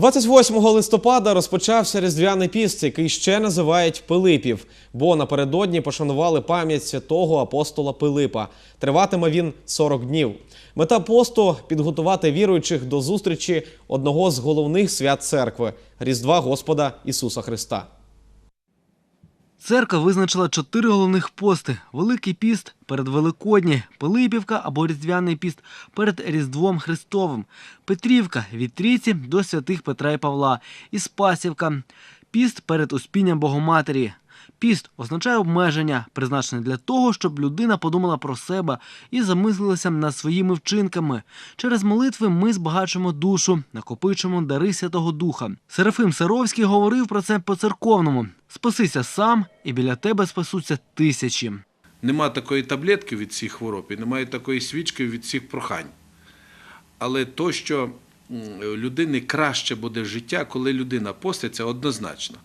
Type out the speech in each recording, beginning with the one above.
28 листопада розпочався Різдвяний піст, який ще називають Пилипів, бо напередодні пошанували пам'ять святого апостола Пилипа. Триватиме він 40 днів. Мета посту підготувати віруючих до зустрічі одного з головних свят церкви Різдва Господа Ісуса Христа. Церква визначила чотири головних пости: Великий піст перед Великодні, Пилипівка або Різдвяний піст перед Різдвом Христовим, Петрівка від Трійці до святих Петра і Павла, і Спасівка, піст перед Успінням Богоматері. Піст означає обмеження, призначене для того, щоб людина подумала про себе і замислилася над своїми вчинками. Через молитви ми збагачуємо душу, накопичуємо дари Святого Духа. Серафим Саровський говорив про це по церковному: спасися сам, і біля тебе спасуться тисячі. Нема такої таблетки від всіх хвороб і немає такої свічки від всіх прохань. Але то, що людини краще буде життя, коли людина поститься, однозначно.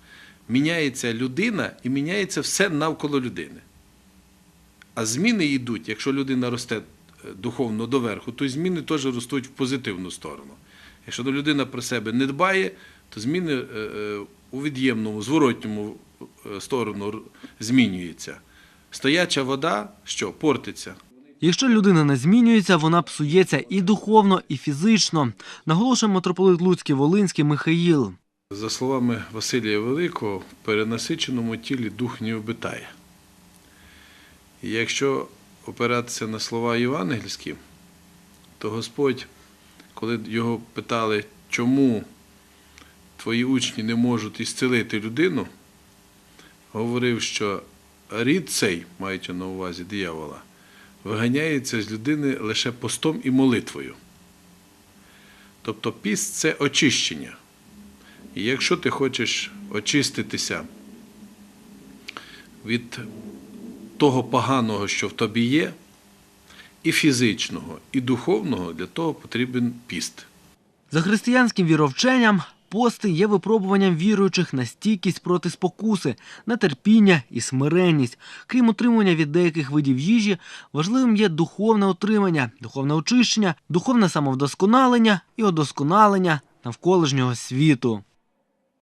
Міняється людина і міняється все навколо людини. А зміни йдуть, якщо людина росте е, духовно доверху, то зміни теж ростуть в позитивну сторону. Якщо людина про себе не дбає, то зміни е, е, у від'ємному, зворотньому е, сторону змінюються. Стояча вода що портиться. Якщо людина не змінюється, вона псується і духовно, і фізично, наголошує митрополит Луцький Волинський Михаїл. За словами Василія Великого, в перенасиченому тілі дух не обитає. І якщо опиратися на слова євангельські, то Господь, коли його питали, чому твої учні не можуть ісцелити людину, говорив, що рід цей, маючи на увазі диявола, виганяється з людини лише постом і молитвою. Тобто піст це очищення. І якщо ти хочеш очиститися від того поганого, що в тобі є, і фізичного, і духовного, для того потрібен піст. За християнським віровченням, пости є випробуванням віруючих на стійкість проти спокуси, на терпіння і смиренність. Крім утримування від деяких видів їжі, важливим є духовне утримання, духовне очищення, духовне самовдосконалення і удосконалення навколишнього світу.